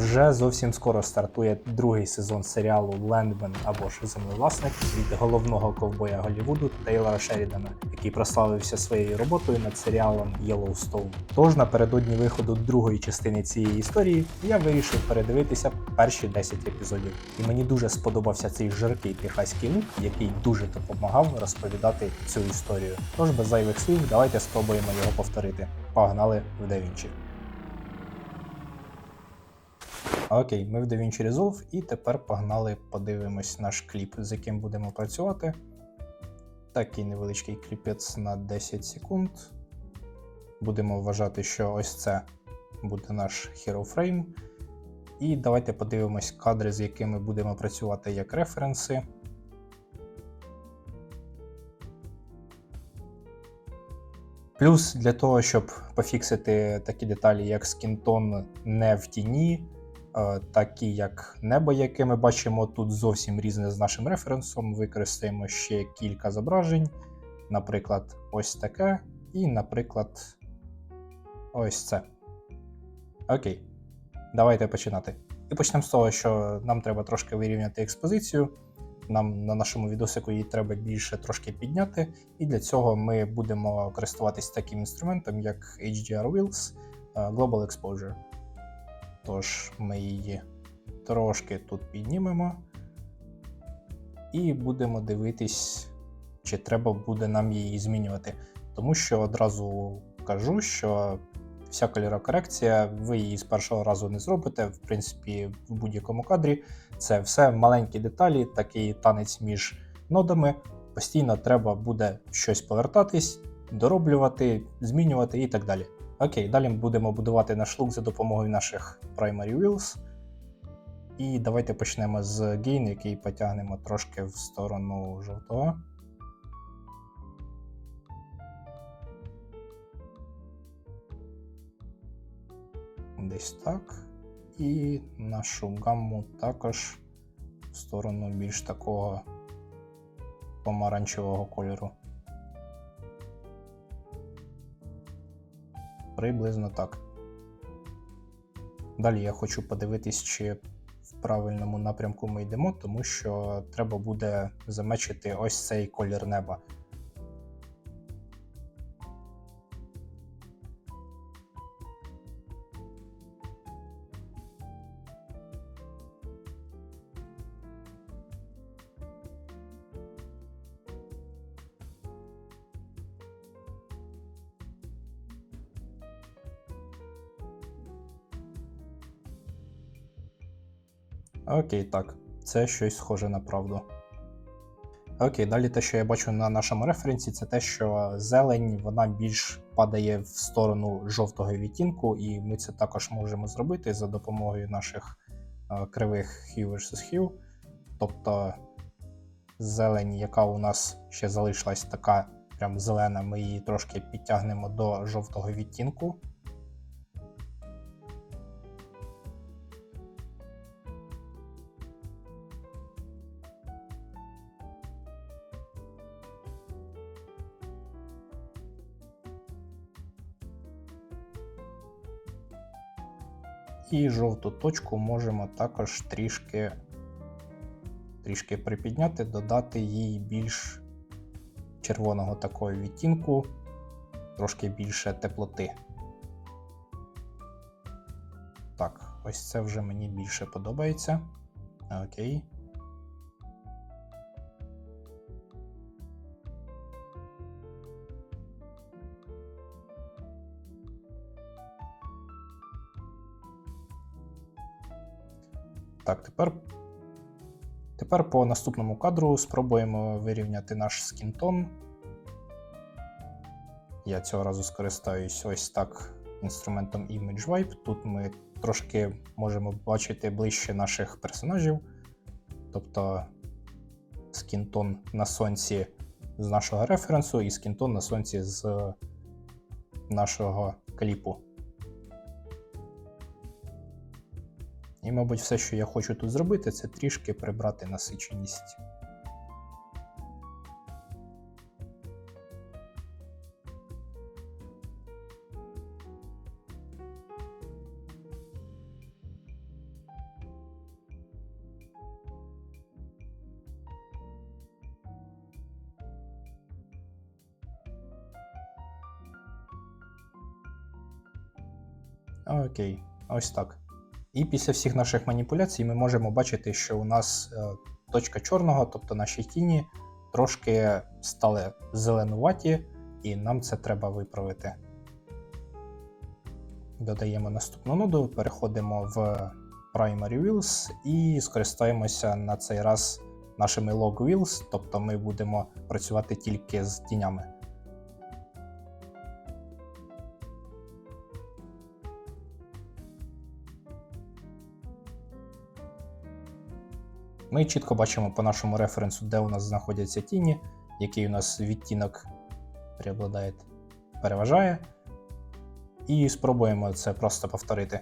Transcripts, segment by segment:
Вже зовсім скоро стартує другий сезон серіалу Лендмен або ж землевласник від головного ковбоя Голлівуду Тейлора Шерідана, який прославився своєю роботою над серіалом Yellowstone. Тож напередодні виходу другої частини цієї історії я вирішив передивитися перші 10 епізодів. І мені дуже сподобався цей жаркий техаський лук, який дуже допомагав розповідати цю історію. Тож без зайвих слів, давайте спробуємо його повторити. Погнали в DaVinci. Окей, ми в DaVinci Resolve і тепер погнали, подивимось наш кліп, з яким будемо працювати. Такий невеличкий кліпець на 10 секунд. Будемо вважати, що ось це буде наш Hero Frame. І давайте подивимось кадри, з якими будемо працювати як референси. Плюс для того, щоб пофіксити такі деталі, як скінтон не в тіні, такі як небо, яке ми бачимо тут зовсім різне з нашим референсом. Використаємо ще кілька зображень, наприклад, ось таке, і, наприклад, ось це. Окей, давайте починати. І почнемо з того, що нам треба трошки вирівняти експозицію. Нам на нашому відосику її треба більше трошки підняти, і для цього ми будемо користуватись таким інструментом, як HDR Wheels е, Global Exposure. Тож ми її трошки тут піднімемо і будемо дивитись, чи треба буде нам її змінювати. Тому що одразу кажу, що вся кольорокорекція, ви її з першого разу не зробите. В принципі, в будь-якому кадрі це все маленькі деталі, такий танець між нодами. Постійно треба буде щось повертатись, дороблювати, змінювати і так далі. Окей, далі ми будемо будувати наш лук за допомогою наших Primary Wheels. І давайте почнемо з Gain, який потягнемо трошки в сторону жовтого. Десь так. І нашу гамму також в сторону більш такого помаранчевого кольору. Приблизно так. Далі я хочу подивитись, чи в правильному напрямку ми йдемо, тому що треба буде замечити ось цей колір неба. Окей, так, це щось схоже на правду. Окей, далі те, що я бачу на нашому референсі, це те, що зелень вона більш падає в сторону жовтого відтінку, і ми це також можемо зробити за допомогою наших е, кривих hue versus hue. Тобто зелень, яка у нас ще залишилась така прям зелена, ми її трошки підтягнемо до жовтого відтінку. І жовту точку можемо також трішки, трішки припідняти, додати їй більш червоного такого відтінку, трошки більше теплоти. Так, ось це вже мені більше подобається. Окей. Так, тепер, тепер по наступному кадру спробуємо вирівняти наш скінтон. Я цього разу скористаюсь ось так інструментом Image Wipe. Тут ми трошки можемо бачити ближче наших персонажів. Тобто скінтон на сонці з нашого референсу і скінтон на сонці з нашого кліпу. І, мабуть, все, що я хочу тут зробити, це трішки прибрати насиченість. Окей, ось так. І після всіх наших маніпуляцій ми можемо бачити, що у нас е, точка чорного, тобто наші тіні, трошки стали зеленуваті, і нам це треба виправити. Додаємо наступну ноду, переходимо в Primary Wheels і скористаємося на цей раз нашими Log Wheels, тобто ми будемо працювати тільки з тінями. Ми чітко бачимо по нашому референсу, де у нас знаходяться тіні, який у нас відтінок переважає. І спробуємо це просто повторити.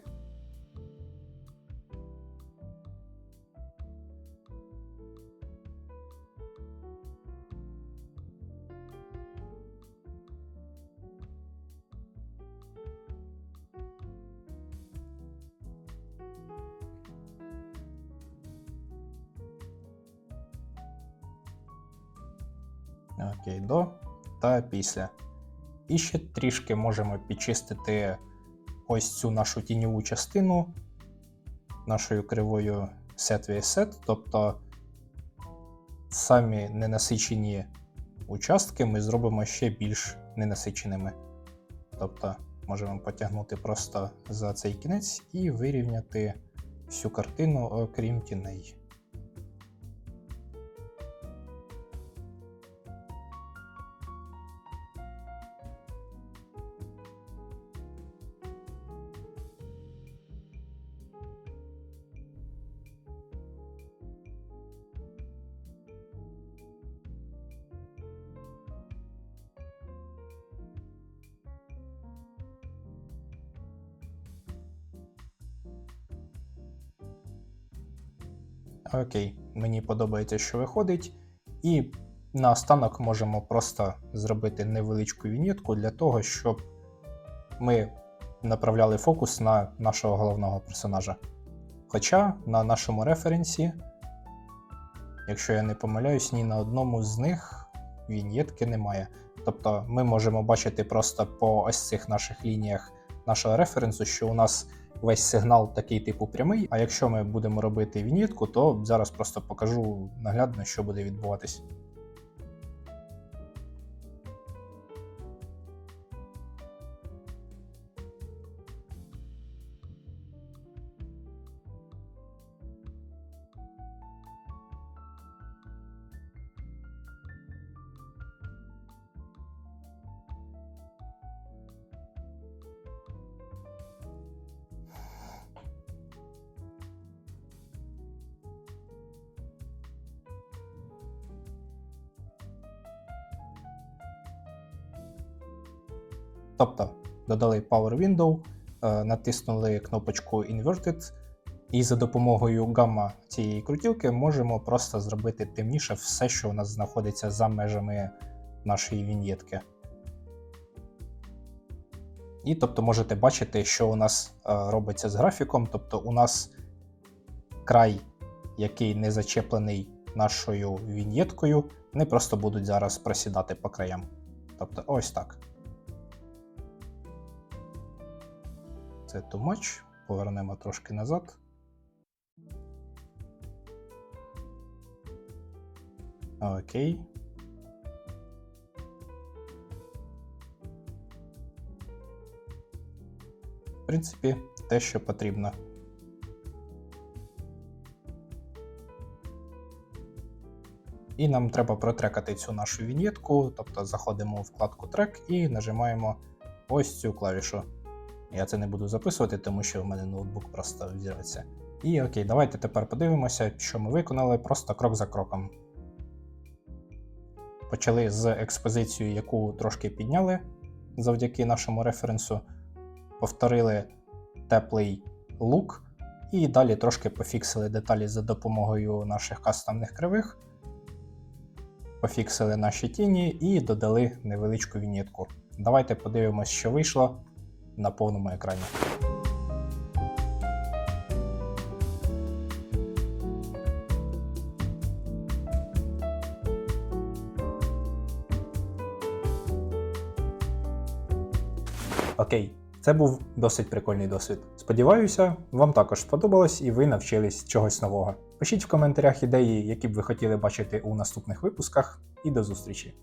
Окей, до та після. І ще трішки можемо підчистити ось цю нашу тіньову частину нашою кривою set vs set, тобто самі ненасичені участки ми зробимо ще більш ненасиченими. Тобто можемо потягнути просто за цей кінець і вирівняти всю картину, окрім тіней. Окей, мені подобається, що виходить. І наостанок можемо просто зробити невеличку вінітку для того, щоб ми направляли фокус на нашого головного персонажа. Хоча на нашому референсі, якщо я не помиляюсь, ні на одному з них вінєтки немає. Тобто ми можемо бачити просто по ось цих наших лініях нашого референсу, що у нас весь сигнал такий типу прямий. А якщо ми будемо робити вінітку, то зараз просто покажу наглядно, що буде відбуватись. Тобто додали Power Window, е, натиснули кнопочку Inverted, і за допомогою гамма цієї крутілки можемо просто зробити темніше все, що у нас знаходиться за межами нашої віньєтки. І тобто можете бачити, що у нас е, робиться з графіком. Тобто у нас край, який не зачеплений нашою віньєткою, вони просто будуть зараз просідати по краям. Тобто ось так. Це too much. Повернемо трошки назад. Окей. В принципі, те, що потрібно. І нам треба протрекати цю нашу вінєтку, тобто заходимо у вкладку трек і нажимаємо ось цю клавішу. Я це не буду записувати, тому що в мене ноутбук просто взірветься. І окей, давайте тепер подивимося, що ми виконали просто крок за кроком. Почали з експозицією, яку трошки підняли завдяки нашому референсу. Повторили теплий лук, і далі трошки пофіксили деталі за допомогою наших кастомних кривих. Пофіксили наші тіні і додали невеличку вінітку. Давайте подивимось, що вийшло на повному екрані. Окей, це був досить прикольний досвід. Сподіваюся, вам також сподобалось і ви навчились чогось нового. Пишіть в коментарях ідеї, які б ви хотіли бачити у наступних випусках, і до зустрічі!